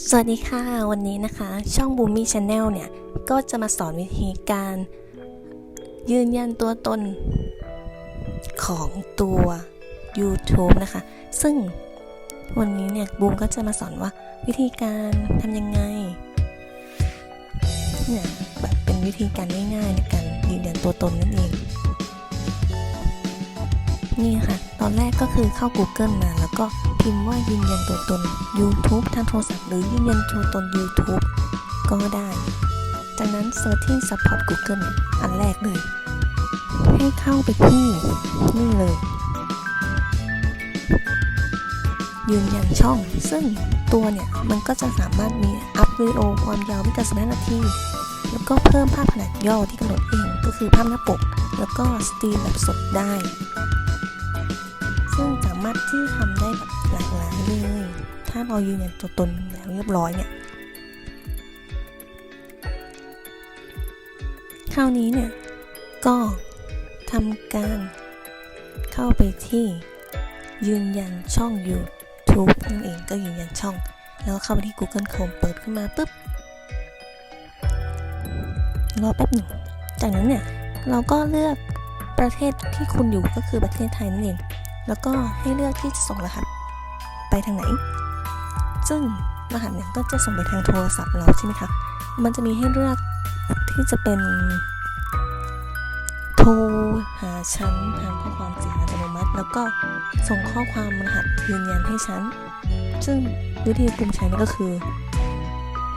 สวัสดีค่ะ วันนี้นะคะ ช่อง Boomy Channel เนี่ย ก็จะมาสอนวิธีการ ยืนยันตัวตนของตัว YouTube นะคะ ซึ่งวันนี้เนี่ยบูมก็จะมาสอนว่าวิธีการทำยังไงเนี่ยแบบเป็นวิธีการง่ายๆในการยืนยันตัวตนนั่นเอง นี่ค่ะ ตอนแรกก็คือเข้า Google มา แล้วก็พิมพ์ว่ายืนยันตัวตน YouTube ทางโทรศัพท์หรือยืนยันตัวตน YouTube ก็ได้ จากนั้นเซิร์ชที่ Support Google เนี่ยอันแรกเลย ให้เข้าไปที่นี่เลย ยืนยันช่อง ซึ่งตัวเนี่ย มันก็จะสามารถมีอัพวิดีโอความยาวไม่เกิน15นาทีแล้วก็เพิ่มภาพขนาดย่อที่กำหนดเองก็คือภาพหน้าปก แล้วก็สตรีมแบบสดได้ามารถที่ทำได้แบบหลากหลายเลย ถ้าเรายืนยันตัวตนแล้วเรียบร้อยเนี่ย คราวนี้เนี่ย ก็ทำการเข้าไปที่ยืนยันช่อง YouTube นั่นเองก็ยืนยันช่อง แล้วเข้าไปที่ Google Chrome เปิดขึ้นมาปุ๊บรอแป๊บหนึ่งจากนั้นเนี่ย เราก็เลือกประเทศที่คุณอยู่ก็คือประเทศไทยนั่นเอง แล้วก็ให้เลือกที่จะส่งรหัสไปทางไหน ซึ่งรหัสเนี่ยก็จะส่งไปทางโทรศัพท์เราใช่ไหมคะ มันจะมีให้เลือกที่จะเป็น โทรหาฉันทางข้อความเสียงอัตโนมัติ แล้วก็ส่งข้อความรหัสยืนยันให้ฉัน ซึ่งวิธีปุ่มใช้นี่ก็คือ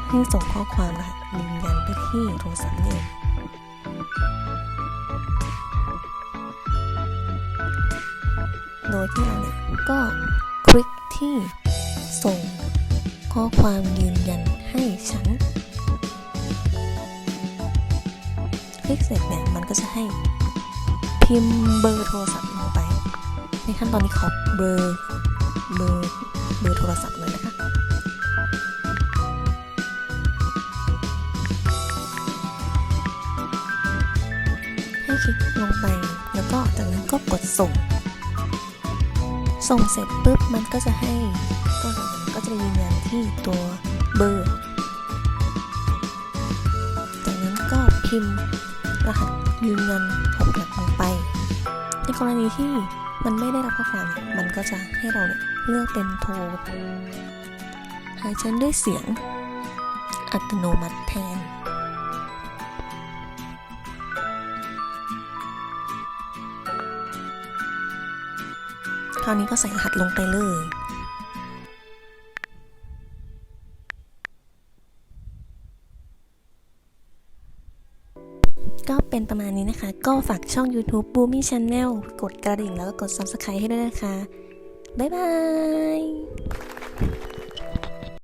ให้ส่งข้อความรหัสยืนยันไปที่โทรศัพท์นี่เอง โดยที่เราเนี่ยก็คลิกที่ส่งข้อความยืนยันให้ฉัน คลิกเสร็จเนี่ยมันก็จะให้พิมพ์เบอร์โทรศัพท์ลงไป ในขั้นตอนนี้ขอเบอร์เบอร์เบอร์โทรศัพท์เลยนะคะให้คลิกลงไปแล้วก็จากนั้นก็กดส่ง ส่งเสร็จปุ๊บมันก็จะให้ก็ก็จะยืนยันที่ตัวเบอร์ จากนั้นก็พิมพ์รหัสยืนยันหกหลักลงไป ในกรณีที่มันไม่ได้รับข้อความมันก็จะให้เราเนี่ยเลือกเป็นโทรหาฉันด้วยเสียงอัตโนมัติแทน คราวนี้ก็ใส่รหัสลงไปเลย ก็เป็นประมาณนี้นะคะ ก็ฝากช่อง YouTube Boomy Channel กดกระดิ่งแล้วก็กด Subscribe ให้ด้วยนะคะ บ๊ายบาย